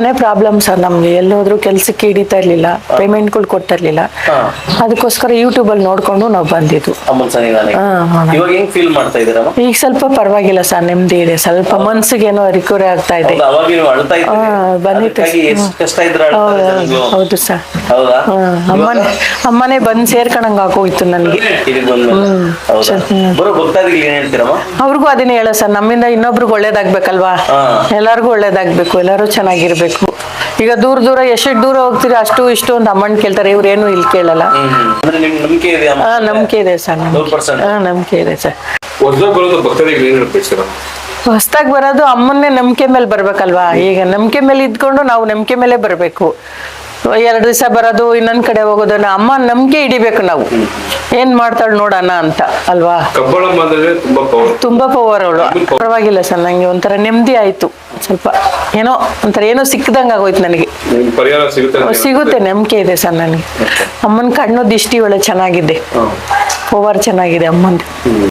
ಮನೆ problem sir ನಮ್ಗೆ. ಎಲ್ಲೋದ್ರೂ ಕೆಲ್ಸಕ್ಕೆ ಹಿಡಿತಾ ಇರ್ಲಿಲ್ಲ. ಪೇಮೆಂಟ್ಗಳು ಗಳು ಇರ್ಲಿಲ್ಲ. ಅದಕ್ಕೋಸ್ಕರ ಯೂಟ್ಯೂಬ್ ಅಲ್ಲಿ ನೋಡ್ಕೊಂಡು ನಾವು ಬಂದಿದ್ದು. ಇವಾಗ ಹೆಂಗ್ ಫೀಲ್ ಮಾಡ್ತಾ ಈಗ ಸ್ವಲ್ಪ ಪರವಾಗಿಲ್ಲ ಸರ್ ನೆಮ್ಮದಿ ಇದೆ. ಸ್ವಲ್ಪ ಮನ್ಸಿಗೆ ಏನೋ ರಿಕವರಿ ಆಗ್ತಾ ಇದೆ. ಬಂದಿತ್ತು. ಹೌದು? ಸರ್ ಹೌದಾ? ಅಮ್ಮನೇ ಅಮ್ಮನೇ ಬಂದ್ ಸೇರ್ಕೊಂಡಂಗ ಆಗೋಯ್ತು ನನಗೆ. ಇದಕ್ಕೆ ಬಂದ್ಮೇಲೆ ಹೌದಾ? ಬರೋ ಭಕ್ತಾದಿಗಳು ಏನ್ ಹೇಳ್ತೀರಮ್ಮ? ಅವ್ರಿಗೂ ಅದನ್ನೇ ಹೇಳೋ ಸರ್. ನಮ್ಮಿಂದ ಇನ್ನೊಬ್ರಿಗೆ ಒಳ್ಳೇದಾಗ್ಬೇಕಲ್ವಾ? ಹಾ. ಎಲ್ಲರಿಗೂ ಒಳ್ಳೇದಾಗ್ಬೇಕು. ಎಲ್ಲರೂ ಚೆನ್ನಾಗಿರ್ಬೇಕು. ಈಗ ದೂರ ದೂರ ಎಷ್ಟು ದೂರ ಹೋಗ್ತೀರಾ? ಅಷ್ಟು ಇಷ್ಟು ಅಂತ ಅಮ್ಮನ್ ಕೇಳ್ತಾರೆ. ಇವ್ರೇನು ಇಲ್ಲಿ ಕೇಳಲ್ಲ. ಹ್ಮ್ ಹ್ಮ್. ಅಂದ್ರೆ ನಿಮ್ ನಂಬಿಕೆ ಇದೆ ಅಮ್ಮ? ಹಾ ನಂಬಿಕೆ ಇದೆ ಸರ್ ನೂರು ಹಾ ನಂಬಿಕೆ ಇದೆ ಸರ್. ಹೊಸದಾಗಿ ಬರೋದು ಭಕ್ತಾದಿಗಳು ಏನ್ ಹೇಳ್ಬೇಕು ಸರ್? ಹೊಸ್ದಾಗ್ ಬರೋದು ಅಮ್ಮನ್ನೇ ನಂಬಿಕೆ ಮೇಲೆ ಬರ್ಬೇಕಲ್ವಾ? ಈಗ ನಂಬಿಕೆ ಮೇಲೆ ಇದ್ಕೊಂಡು ನಾವು ನಂಬಿಕೆ ಮೇಲೆ ಬರಬೇಕು. ಎರಡು ದಿವಸ ಬರೋದು ಇನ್ನೊಂದ್ ಕಡೆ ಹೋಗೋದು ನಾ- ಅಮ್ಮ ನಮ್ಗೆ ಹಿಡಿಬೇಕು ನಾವು. ಏನ್ ಮಾಡ್ತಾಳೆ ನೋಡೋಣ ಅಂತ ಅಲ್ವಾ? ತುಂಬಾ ಪವರ್ ಅವಳು. ಪರವಾಗಿಲ್ಲ ಸರ್ ನಂಗೆ ಒಂಥರ ನೆಮ್ಮದಿ ಆಯ್ತು. ಸ್ವಲ್ಪ ಏನೋ ಒಂಥರ ಏನೋ ಸಿಕ್ಕದಂಗ ಆಗೋಯ್ತು ನನಗೆ. ಸಿಗುತ್ತೆ ನಂಬಿಕೆ ಇದೆ ಸರ್ ನನಗೆ. ಅಮ್ಮನ ಕಣ್ಣು ದಿಷ್ಟಿ ಒಳ್ಳೆ ಚೆನ್ನಾಗಿದೆ ಪವರ್ ಚೆನ್ನಾಗಿದೆ ಅಮ್ಮಂದು.